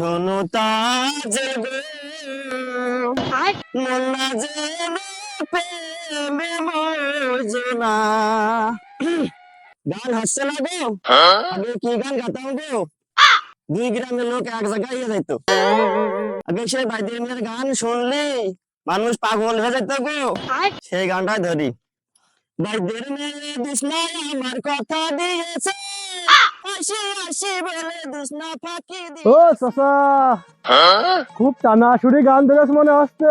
শোনো তাজ গো মোনা প্রেমে মজনা গান হচ্ছে না গো? আগে কি গান গাতাম গো? দুই গ্রামের লোক এক জায়গায় ইয়ে যাইতো। আগে সেই বাইদের মেয়ের গান শুনলে মানুষ পাগল হয়ে যেত গো। সেই গানটাই ধরি। বাইদের মেয়ে দুষ্ণায় আমার কথা দিয়েছে। ও চাচা। খুব টানা সুরি গান ধরেছ মনে হচ্ছে।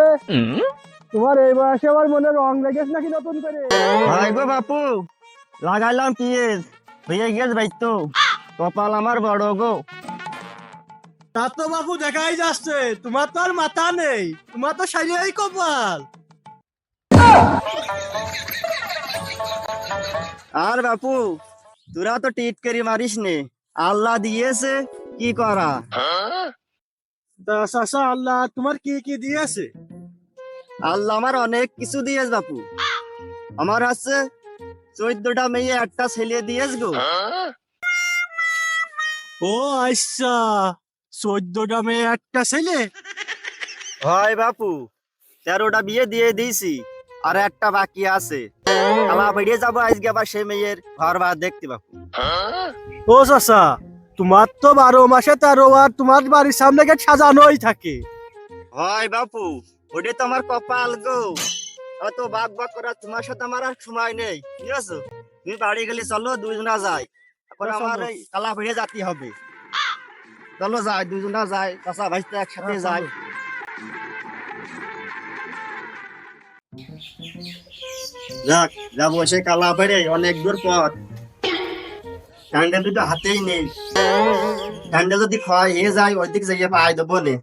তোমার এই বয়সে আমার মনে রং লেগেছে নাকি নতুন করে? ভাই গো বাপু লাগাইলাম পিএস হয়ে গেছে ভাই তো। কপাল আমার বড় গো। তা তো বাপু দেখাই যাচ্ছে। তোমার তো আর মাথা নেই। তোমার তো সারিয়াই কপাল। আর বাপু তোরা তো টিট করি মারিস নে। আল্লাহ দিয়েছে, কি করা? চাচা, আল্লাহ তোমার কি কি দিয়েছে? আল্লাহ আমার অনেক কিছু দিয়েছে বাপু। আমার আছে চোদ্দটা মেয়ে, একটা ছেলে দিয়েছ গো। ও আচ্ছা চোদ্দটা মেয়ে, একটা ছেলে? হয় বাপু, তেরোটা বিয়ে দিয়ে দিয়েছি। আর একটা বাকি আছে। কালা বেরিয়ে যাব আজকে আবার সেই মেয়ের ঘর বার দেখতে বাপু। ও চাচা তোমার তো বারো মাসে তেরো আর তোমার বাড়ির সামনে গেট সাজানোই থাকে। হয় বাপু ওটা তো আমার কপাল গো। অত বাগ বাগ করার তোমার সাথে আমার আর সময় নেই ঠিক আছে? তুমি বাড়ি গেলে চলো দুইজনা যাই। এখন আমার এই কালা বেরিয়ে যেতে হবে। চলো যাই দুইজনা যাই চাষা ভাইতে একসাথে যাই। যাক, যাব সে কালা বেড়ে অনেক দূর পথ। ক্যান্ডেল দুটো হাতেই নেই। ক্যান্ডেল যদি ক্ষয় হয়ে যায় ওই দিক যাইয়ে পাই দেবো নে।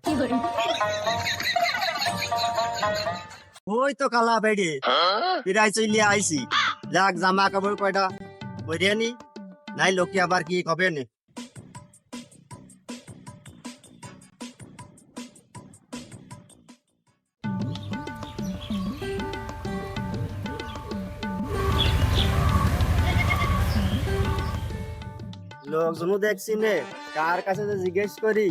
ওই তো কালা বেড়ে পিরাই চলে আইছি। যাক জামা কাপড় কয়টা বরিয়ে নি, নাই লোকে আবার কি কবে নে? লোকজনও দেখছি নে কার কাছে যে জিজ্ঞেস করি?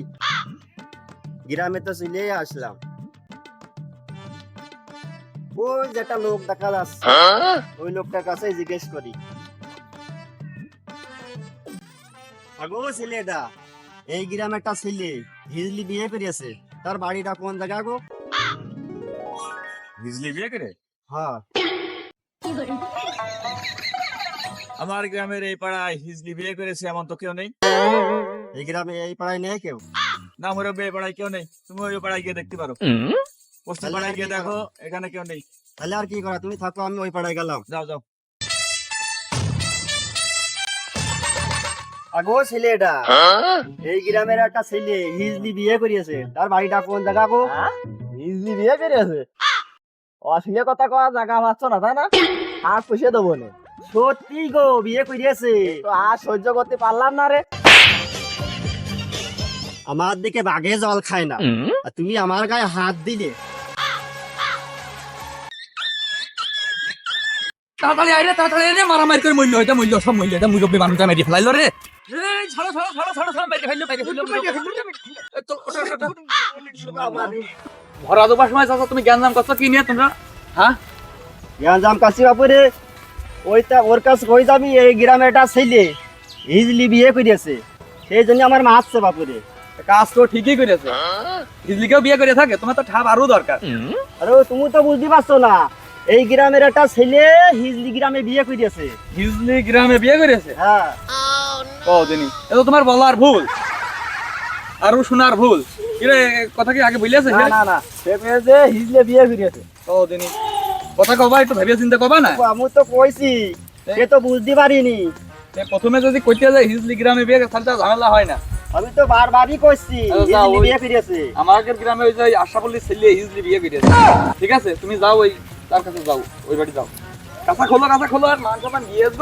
গ্রামে তো চলে আসলাম। ওই যেটা লোক দেখা যাচ্ছে। ওই লোকটার কাছে জিজ্ঞেস করি। আগো ছেলেটা এই গ্রামে একটা ছেলে হিজলি বিয়ে করিয়েছে। তার বাড়িটা কোন জায়গা গো? বিজলি বিয়ে করে? হ্যাঁ। আমার গ্রামের এই পাড়ায় হিজলি বিয়ে করেছে এমন তো কেউ নেই। এই গ্রামে এই পাড়ায় নেই কেউ? না মুরব্বী এই পাড়ায় কেউ নেই। তুমি ওই পাড়ায় গিয়ে দেখতে পারো। পশ্চিম পাড়ায় গিয়ে কি দেখো এখানে কেউ নেই। তাহলে আর কি করা? তুমি থাকো আমি ওই পাড়ায় গেলাম। যাও যাও। আগো ছেলেটা এই গ্রামের একটা ছেলে হিজলি বিয়ে করিয়েছে। তার বাড়িটা কোন জায়গা গো? ইজি বিয়ে করেছে অসিলে কথা কওয়া জায়গা পাচ্ছ না তাই না? আর পুষে দেবো না। সত্যি গো বিয়ে করিয়েছে। তো আর সহ্য করতে পারলাম না রে। আমার দিকে বাঘে জল খায় না। আর তুমি আমার গায়ে হাত দিলে। তাড়াতাড়ি আইরে তাড়াতাড়ি আইরে মারামারি করে মূল্য এটা মূল্য সব মূল্য এটা মুরব্বী মানুষটা মেরে ফেলাইলো রে। এই ছাড়ো ছাড়ো ছাড়ো ছাড়ো ছাড়ো মেরে ফেলল মেরে ফেলল এই তো, ওটা, ওটা, ওটা। ভরা দেবার সময় চাচা তুমি জ্ঞান নাম করছ কি নিয়ে তোমরা? হ্যাঁ? জাম কাশি বাপুরে। ওইটা ওর কাছে কই যাবি? এই গ্রামে একটা ছেলে। হিজলি বিয়ে করিয়েছে। সেই জন্য আমার মারছে বাপুরে। কাজ তো ঠিকই করেছে হিজলিকেও বিয়ে করে থাকে তোমার তো ঠাপ আরও দরকার। আরে তুমি তো বুঝতে পারছ না। এই গ্রামের একটা ছেলে হিজলি গ্রামে বিয়ে করিয়েছে। হিজলি গ্রামে বিয়ে করেছে হ্যাঁ। ও দিনি এ তো তোমার বলার ভুল। আরও শোনার ভুল। কিরে কথা কি আগে বলিয়াছে? না না না। সে পেয়েছে হিজলে বিয়ে করেছে ও দিনি কথা কবা একটু ভেবে চিন্তা কবা না আমি তো কইছি সে তো বুঝতে পারিনি প্রথমে যদি কইতে যায় হিজলি গ্রামে বিয়ে তাহলে ঝামেলা হয় না। আমি তো বারবারই কইছি হিজলি বিয়ে ফিরেছে আমাদের গ্রামে ওই যে আশাপল্লি ছেলে হিজলি বিয়ে ফিরেছে ঠিক আছে তুমি যাও ওই তার কাছে যাও ওই বাড়ি যাও। কাঁচা খোলো কাঁচা খোলো আর মান সম্মান গিয়ে আসব।